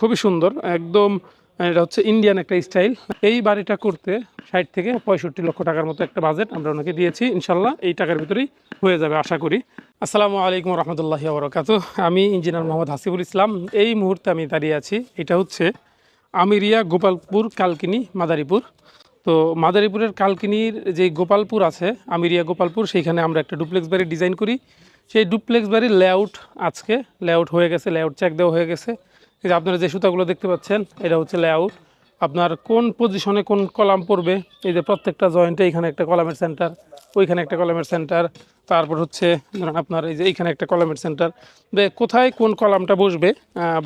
খুবই সুন্দর, একদম, এটা হচ্ছে ইন্ডিয়ান একটা স্টাইল এই বাড়িটা করতে ষাট থেকে পঁয়ষট্টি লক্ষ টাকার মতো একটা বাজেট আমরা ওনাকে দিয়েছি, ইনশাল্লাহ এই টাকার ভিতরেই হয়ে যাবে, আশা করি। আসসালামু আলাইকুম রহমতুল্লাহি বরকাত আমি ইঞ্জিনিয়ার মোহাম্মদ হাসিবুল ইসলাম। এই মুহূর্তে আমি দাঁড়িয়ে আছি, এটা হচ্ছে আমিরিয়া গোপালপুর কালকিনি, মাদারীপুর। তো মাদারীপুরের কালকিনির যে গোপালপুর আছে, আমিরিয়া গোপালপুর, সেইখানে আমরা একটা ডুপ্লেক্স বাড়ি ডিজাইন করি। সেই ডুপ্লেক্স বাড়ির লেআউট আজকে লেআউট হয়ে গেছে লেআউট চেক দেওয়া হয়ে গেছে। এই যে আপনারা যে সুতাগুলো দেখতে পাচ্ছেন, এটা হচ্ছে লেআউট আপনার কোন পজিশনে কোন কলাম পড়বে? এই যে প্রত্যেকটা জয়েন্টে এখানে একটা কলামের সেন্টার ওইখানে একটা কলামের সেন্টার তারপর হচ্ছে ধরেন আপনার এই যে এইখানে একটা কলামের সেন্টার কোথায় কোন কলামটা বসবে?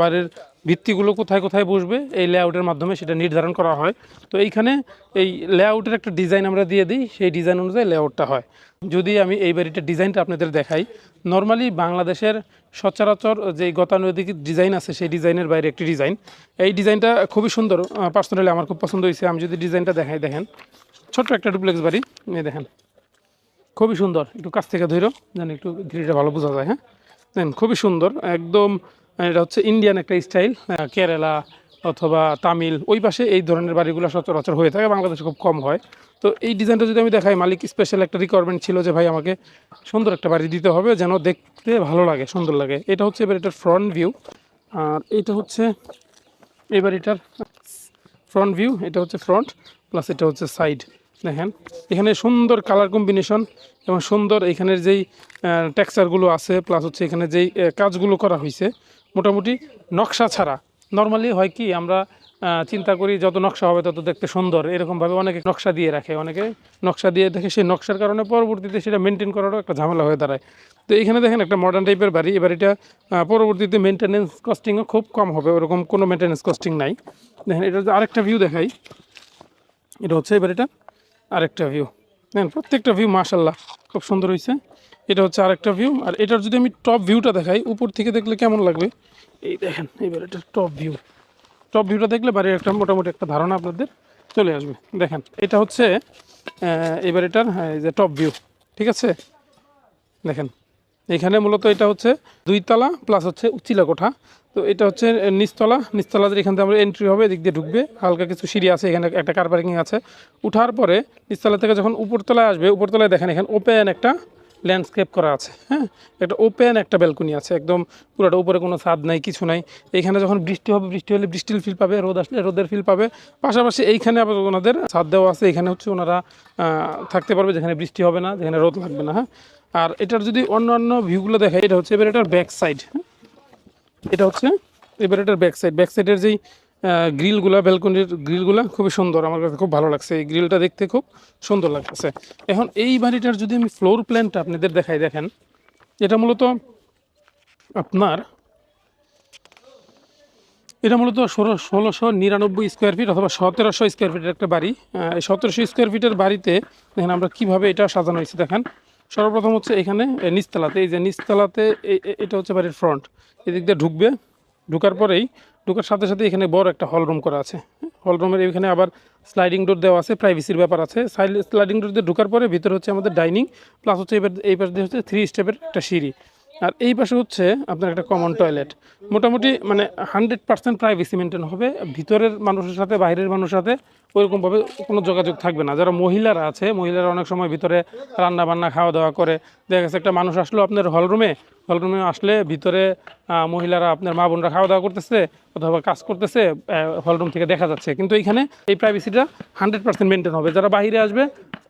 বাড়ির ভিত্তিগুলো কোথায় কোথায় বসবে, এই লেআউটের মাধ্যমে সেটা নির্ধারণ করা হয়। তো এইখানে এই লেআউটের একটা ডিজাইন আমরা দিয়ে দিই, সেই ডিজাইন অনুযায়ী লেআউটটা হয়। যদি আমি এই বাড়িটার ডিজাইনটা আপনাদের দেখাই, নর্মালি বাংলাদেশের সচরাচর যে গতানুগতিক ডিজাইন আছে, সেই ডিজাইনের বাইরে একটি ডিজাইন। এই ডিজাইনটা খুবই সুন্দর পার্সোনালি আমার খুব পছন্দ হয়েছে। আমি যদি ডিজাইনটা দেখাই, দেখেন, ছোট্ট একটা ডুপ্লেক্স বাড়ি নিয়ে দেখেন, খুবই সুন্দর। একটু কাছ থেকে ধরো যেন একটু ধীরে ভালো বোঝা যায় হ্যাঁ? দেখেন, খুবই সুন্দর, একদম এটা হচ্ছে ইন্ডিয়ান একটা স্টাইল কেরালা অথবা তামিল ওই পাশে এই ধরনের বাড়িগুলো সচরাচর হয়ে থাকে, বাংলাদেশে খুব কম হয়। তো এই ডিজাইনটা যদি আমি দেখাই, মালিক স্পেশাল একটা রিকোয়ারমেন্ট ছিল যে, ভাই, আমাকে সুন্দর একটা বাড়ি দিতে হবে যেন দেখতে ভালো লাগে, সুন্দর লাগে। এটা হচ্ছে এবার এটার ফ্রন্ট ভিউ আর এটা হচ্ছে এবার বাড়িটার ফ্রন্ট ভিউ এটা হচ্ছে ফ্রন্ট প্লাস এটা হচ্ছে সাইড দেখেন, এখানে সুন্দর কালার কম্বিনেশন এবং সুন্দর এখানের যেই টেক্সচারগুলো আছে প্লাস হচ্ছে এখানে যেই কাজগুলো করা হয়েছে মোটামুটি নকশা ছাড়া। নর্মালি হয় কি, আমরা চিন্তা করি যত নকশা হবে তত দেখতে সুন্দর। এরকমভাবে অনেকে নকশা দিয়ে রাখে, অনেকে নকশা দিয়ে দেখে সেই নকশার কারণে পরবর্তীতে সেটা মেনটেন করারও একটা ঝামেলা হয়ে দাঁড়ায়। তো এখানে দেখেন একটা মডার্ন টাইপের বাড়ি এই বাড়িটা পরবর্তীতে মেনটেনেন্স কস্টিংও খুব কম হবে, ওরকম কোনো মেনটেনেন্স কস্টিং নাই। দেখেন এটা আরেকটা ভিউ দেখাই। এটা হচ্ছে এই বাড়িটা আরেকটা ভিউ দেখেন প্রত্যেকটা ভিউ মাশাল্লাহ খুব সুন্দর হয়েছে এটা হচ্ছে আরেকটা ভিউ আর এটার যদি আমি টপ ভিউটা দেখাই উপর থেকে দেখলে কেমন লাগবে? এই দেখেন এবার এটা টপ ভিউ টপ ভিউটা দেখলে বাড়ির একটা মোটামুটি একটা ধারণা আপনাদের চলে আসবে। দেখেন এটা হচ্ছে এবার এটার হ্যাঁ, এই যে টপ ভিউ ঠিক আছে? দেখেন এখানে মূলত এটা হচ্ছে দুই তলা প্লাস হচ্ছে উচ্চিলা কোঠা তো এটা হচ্ছে নিচতলা নিচতলাদের এখান থেকে আমরা এন্ট্রি হবে এদিক দিয়ে ঢুকবে হালকা কিছু সিঁড়ি আছে এখানে একটা কার পার্কিং আছে। উঠার পরে নিচতলা থেকে যখন উপরতলায় আসবে উপরতলায় দেখেন এখানে ওপেন একটা ল্যান্ডস্কেপ করা আছে হ্যাঁ? একটা ওপেন একটা ব্যালকনি আছে, একদম পুরোটা উপরে কোনো ছাদ নাই, কিছু নাই। এইখানে যখন বৃষ্টি হবে, বৃষ্টি হলে বৃষ্টির ফিল পাবে, রোদ আসলে রোদের ফিল পাবে। পাশাপাশি এইখানে আবার ওনাদের ছাদ দেওয়া আছে, এখানে হচ্ছে ওনারা থাকতে পারবে যেখানে বৃষ্টি হবে না, যেখানে রোদ লাগবে না হ্যাঁ? আর এটার যদি অন্য অন্য ভিউগুলো দেখাই, এটা হচ্ছে এবার এটার ব্যাক সাইড এটা হচ্ছে এবার এটার ব্যাক সাইড ব্যাক সাইডের যেই গ্রিলগুলো ব্যালকনির গ্রিলগুলো খুবই সুন্দর। আমার কাছে খুব ভালো লাগছে। এই গ্রিলটা দেখতে খুব সুন্দর লাগতেছে। এখন এই বাড়িটার যদি আমি ফ্লোর প্ল্যানটা আপনাদের দেখাই দেখেন। এটা মূলত আপনার এটা মূলত ষোলো ষোলোশো নিরানব্বই স্কোয়ার ফিট অথবা সতেরোশো স্কোয়ার ফিটের একটা বাড়ি। এই সতেরোশো স্কোয়ার ফিটের বাড়িতে দেখেন আমরা কীভাবে এটা সাজানো হয়েছে দেখেন। সর্বপ্রথম হচ্ছে এখানে এ, নিচতলাতে। এই যে এ- এটা হচ্ছে বাড়ির ফ্রন্ট এদিক দিয়ে ঢুকবে। ঢুকার পরেই, ঢুকার সাথে সাথে এখানে বড় একটা হল রুম করা আছে। হল রুমের এখানে আবার স্লাইডিং ডোর দেওয়া আছে প্রাইভেসির ব্যাপার আছে। স্লাইডিং ডোর দিয়ে ঢুকার পরে ভিতরে হচ্ছে আমাদের ডাইনিং প্লাস হচ্ছে এবার, এই পাশ দিয়ে হচ্ছে থ্রি স্টেপের একটা সিঁড়ি। আর এই পাশে হচ্ছে আপনার একটা কমন টয়লেট মোটামুটি মানে হান্ড্রেড পার্সেন্ট প্রাইভেসি মেনটেন হবে। ভিতরের মানুষের সাথে, বাইরের মানুষের সাথে ওইরকমভাবে কোনো যোগাযোগ থাকবে না। যারা মহিলারা আছে, মহিলারা অনেক সময় ভিতরে রান্না বান্না খাওয়া দাওয়া করে। দেখা গেছে একটা মানুষ আসলো আপনার হলরুমে। হলরুমে আসলে ভিতরে মহিলারা আপনার মা বোনরা খাওয়া দাওয়া করতেছে অথবা কাজ করতেছে হলরুম থেকে দেখা যাচ্ছে। কিন্তু এখানে এই প্রাইভেসিটা হান্ড্রেড পার্সেন্ট মেনটেন হবে। যারা বাইরে আসবে,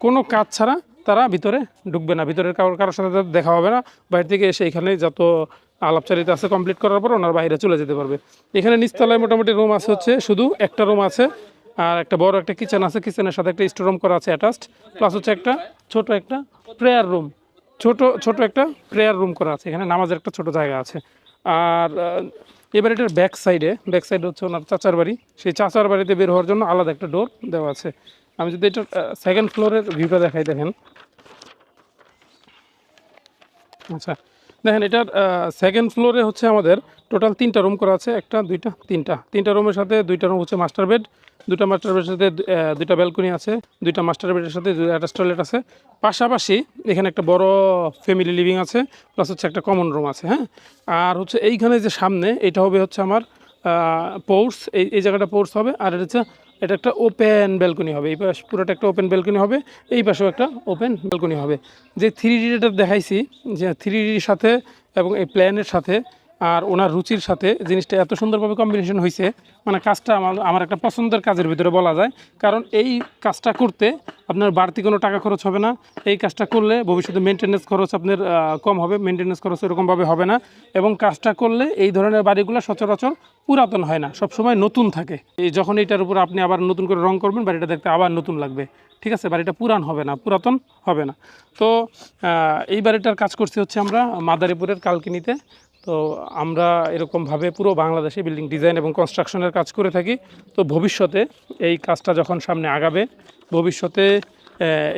কোনো কাজ ছাড়া তারা ভিতরে ঢুকবে না। ভিতরের কারোর কারোর সাথে দেখা হবে না। বাইরে থেকে এসে এখানে যত আলাপচারিতা আছে কমপ্লিট করার পর ওনার বাইরে চলে যেতে পারবে। এখানে নিচতলায় মোটামুটি রুম আছে হচ্ছে শুধু একটা রুম আছে। আর একটা বড় একটা কিচেন আছে কিচেনের সাথে একটা স্টোর রুম করা আছে অ্যাটাচড প্লাস হচ্ছে একটা ছোট একটা প্রেয়ার রুম ছোট ছোট একটা প্রেয়ার রুম করা আছে, এখানে নামাজের একটা ছোট জায়গা আছে। আর এবার এটার ব্যাক সাইডে ব্যাক সাইডে হচ্ছে ওনার চাচার বাড়ি। সেই চাচার বাড়িতে বের হওয়ার জন্য আলাদা একটা ডোর দেওয়া আছে। আমি যদি এটার সেকেন্ড ফ্লোরের ভিউটা দেখাই দেখেন। আচ্ছা দেখেন, এটার সেকেন্ড ফ্লোরে হচ্ছে আমাদের টোটাল তিনটা রুম করা আছে। একটা, দুইটা, তিনটা। তিনটা রুমের সাথে দুইটা রুম হচ্ছে মাস্টার বেড দুটা মাস্টার বেডের সাথে দুইটা ব্যালকনি আছে, দুইটা মাস্টার বেডের সাথে অ্যাটাচ টয়লেট আছে। পাশাপাশি এখানে একটা বড় ফ্যামিলি লিভিং আছে প্লাস হচ্ছে একটা কমন রুম আছে হ্যাঁ? আর হচ্ছে এইখানে যে সামনে, এটা হবে হচ্ছে আমার পোর্স এই এই জায়গাটা পোর্স হবে। আর এটা হচ্ছে, এটা একটা ওপেন ব্যালকনি হবে। এই পাশ, পুরোটা একটা ওপেন ব্যালকনি হবে। এই পাশেও একটা ওপেন ব্যালকনি হবে। যে থ্রি ডিটা দেখাইছি, যে থ্রি ডির সাথে এবং এই প্ল্যানের সাথে আর ওনার রুচির সাথে জিনিসটা এত সুন্দরভাবে কম্বিনেশন হয়েছে মানে কাজটা আমার আমার একটা পছন্দের কাজের ভিতরে বলা যায়। কারণ এই কাজটা করতে আপনার বাড়তি কোনো টাকা খরচ হবে না। এই কাজটা করলে ভবিষ্যতে মেনটেন্যান্স খরচ আপনার কম হবে মেনটেন্যান্স খরচ এরকমভাবে হবে না। এবং কাজটা করলে এই ধরনের বাড়িগুলো সচরাচর পুরাতন হয় না, সবসময় নতুন থাকে। এই যখন এইটার উপর আপনি আবার নতুন করে রং করবেন, বাড়িটা দেখতে আবার নতুন লাগবে। ঠিক আছে, বাড়িটা পুরান হবে না, পুরাতন হবে না। তো এই বাড়িটার কাজ করছি হচ্ছে আমরা মাদারীপুরের কালকিনিতে। তো আমরা এরকমভাবে পুরো বাংলাদেশে বিল্ডিং ডিজাইন এবং কনস্ট্রাকশনের কাজ করে থাকি। তো ভবিষ্যতে এই কাজটা যখন সামনে আগাবে, ভবিষ্যতে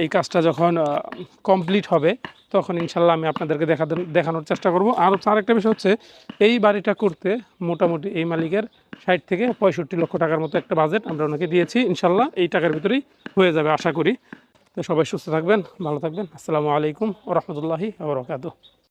এই কাজটা যখন কমপ্লিট হবে, তখন ইনশাল্লাহ আমি আপনাদেরকে দেখা, দেখানোর চেষ্টা করব। আর তার একটা বিষয় হচ্ছে, এই বাড়িটা করতে মোটামুটি এই মালিকের ষাট থেকে পঁয়ষট্টি লক্ষ টাকার মতো একটা বাজেট আমরা ওনাকে দিয়েছি। ইনশাল্লাহ এই টাকার ভিতরেই হয়ে যাবে, আশা করি। তো সবাই সুস্থ থাকবেন, ভালো থাকবেন। আসসালামু আলাইকুম ও রহমতুল্লাহি আবরকাত